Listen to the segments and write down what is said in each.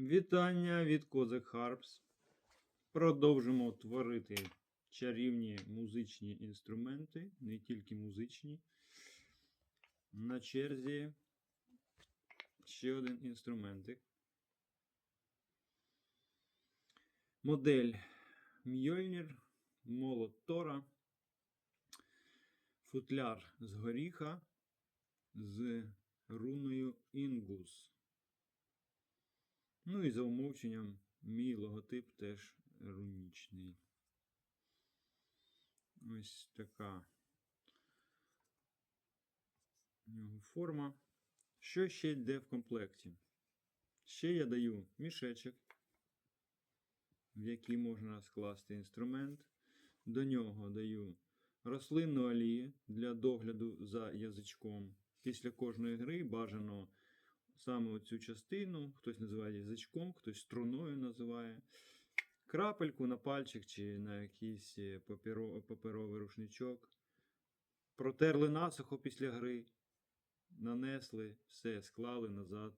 Вітання від Козак Харпс. Продовжимо творити чарівні музичні інструменти, не тільки музичні. На черзі ще один інструментик. Модель Мьольнір, молот Тора, футляр з горіха з руною Інгус. Ну і за умовченням мій логотип теж рунічний. Ось така у нього форма. Що ще йде в комплекті? Ще я даю мішечок, в який можна скласти інструмент. До нього даю рослинну олію для догляду за язичком. Після кожної гри бажано саме цю частину, хтось називає язичком, хтось струною називає. Крапельку на пальчик чи на якийсь е, паперо- паперовий рушничок. Протерли насухо після гри, нанесли, все, склали назад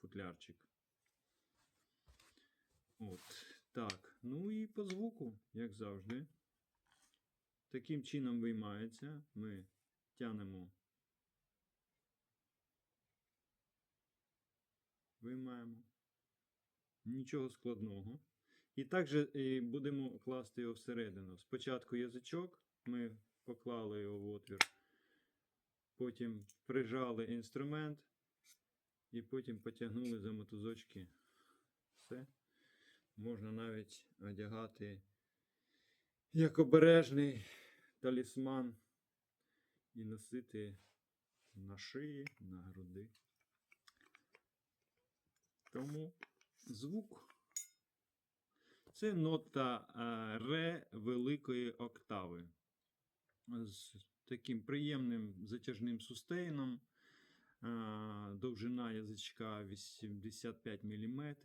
футлярчик. От, так. Ну і по звуку, як завжди. Таким чином виймається. Ми тянемо виймаємо. Нічого складного. І також будемо класти його всередину. Спочатку язичок, ми поклали його в отвір, потім прижали інструмент і потім потягнули за мотузочки. Все. Можна навіть одягати як обережний талісман і носити на шиї, на груди. Тому звук це нота е, ре великої октави з таким приємним затяжним сустейном. Е, Довжина язичка 85 мм.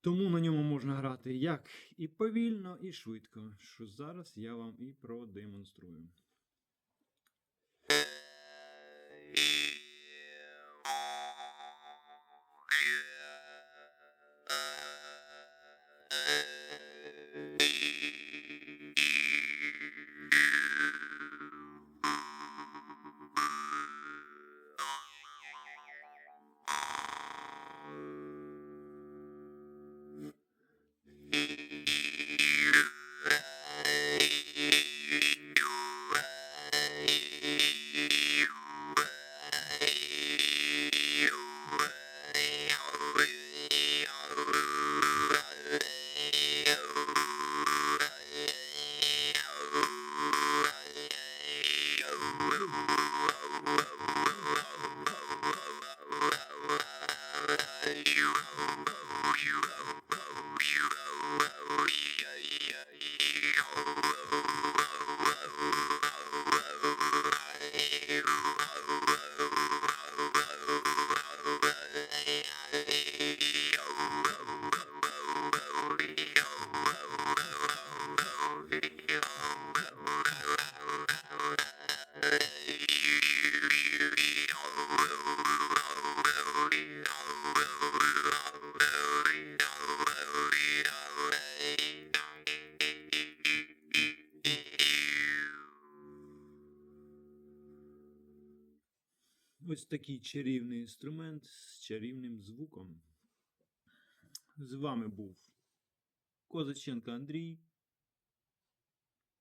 Тому на ньому можна грати як і повільно, і швидко, що зараз я вам і продемонструю. Yeah. Ось такий чарівний інструмент з чарівним звуком. З вами був Козаченко Андрій.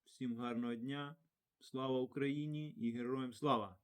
Всім гарного дня. Слава Україні і героям слава!